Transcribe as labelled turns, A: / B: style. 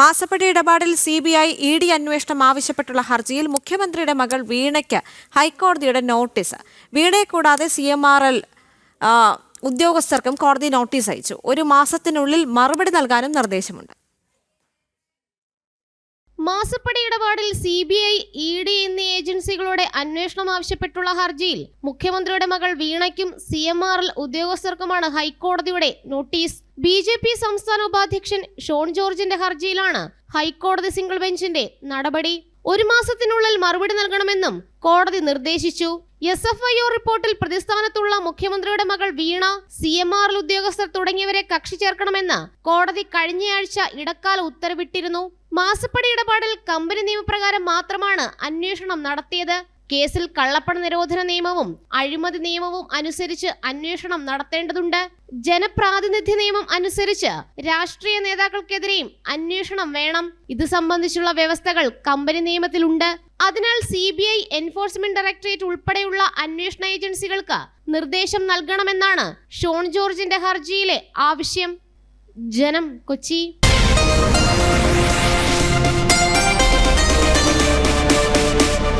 A: മാസപ്പടി ഇടപാടിൽ C B I E D അന്വേഷണം ആവശ്യപ്പെട്ടുള്ള ഹർജിയിൽ മുഖ്യമന്ത്രിയുടെ മകൾ വീണയ്ക്ക് ഹൈക്കോടതിയുടെ നോട്ടീസ്. വീണയെ കൂടാതെ സി എം ആർ എൽ ഉദ്യോഗസ്ഥർക്കും കോടതി നോട്ടീസ് അയച്ചു. ഒരു മാസത്തിനുള്ളിൽ മറുപടി നൽകാനും നിർദ്ദേശമുണ്ട്.
B: മാസപ്പടി ഇടപാടിൽ സി ബി ഏജൻസികളുടെ അന്വേഷണം ആവശ്യപ്പെട്ടുള്ള ഹർജിയിൽ മുഖ്യമന്ത്രിയുടെ മകൾ വീണയ്ക്കും സി എം ഉദ്യോഗസ്ഥർക്കുമാണ് ഹൈക്കോടതിയുടെ നോട്ടീസ്. ബി ജെ പി സംസ്ഥാന ഉപാധ്യക്ഷൻ ഷോൺ ജോർജിന്റെ ഹർജിയിലാണ് ഹൈക്കോടതി സിംഗിൾ ബെഞ്ചിന്റെ നടപടി. ഒരു മാസത്തിനുള്ളിൽ മറുപടി നൽകണമെന്നും കോടതി നിർദ്ദേശിച്ചു. എസ് എഫ് ഐ ഒ റിപ്പോർട്ടിൽ പ്രതിസ്ഥാനത്തുള്ള മുഖ്യമന്ത്രിയുടെ മകൾ വീണ സി എം ആർ ഉദ്യോഗസ്ഥർ തുടങ്ങിയവരെ കക്ഷി ചേർക്കണമെന്ന് കോടതി കഴിഞ്ഞയാഴ്ച ഇടക്കാല ഉത്തരവിട്ടിരുന്നു. മാസപ്പടി ഇടപാടിൽ കമ്പനി നിയമപ്രകാരം മാത്രമാണ് അന്വേഷണം നടത്തിയത്. കേസിൽ കള്ളപ്പണ നിരോധന നിയമവും അഴിമതി നിയമവും അനുസരിച്ച് അന്വേഷണം നടത്തേണ്ടതുണ്ട്. ജനപ്രാതിനിധ്യ നിയമം അനുസരിച്ച് രാഷ്ട്രീയ നേതാക്കൾക്കെതിരെയും അന്വേഷണം വേണം. ഇത് സംബന്ധിച്ചുള്ള വ്യവസ്ഥകൾ കമ്പനി നിയമത്തിലുണ്ട്. അതിനാൽ C B I enforcement directorate ഉൾപ്പെടെയുള്ള അന്വേഷണ ഏജൻസികൾക്ക് നിർദ്ദേശം നൽകണമെന്നാണ് ഷോൺ ജോർജിന്റെ ഹർജിയിലെ ആവശ്യം. ജനം കൊച്ചി.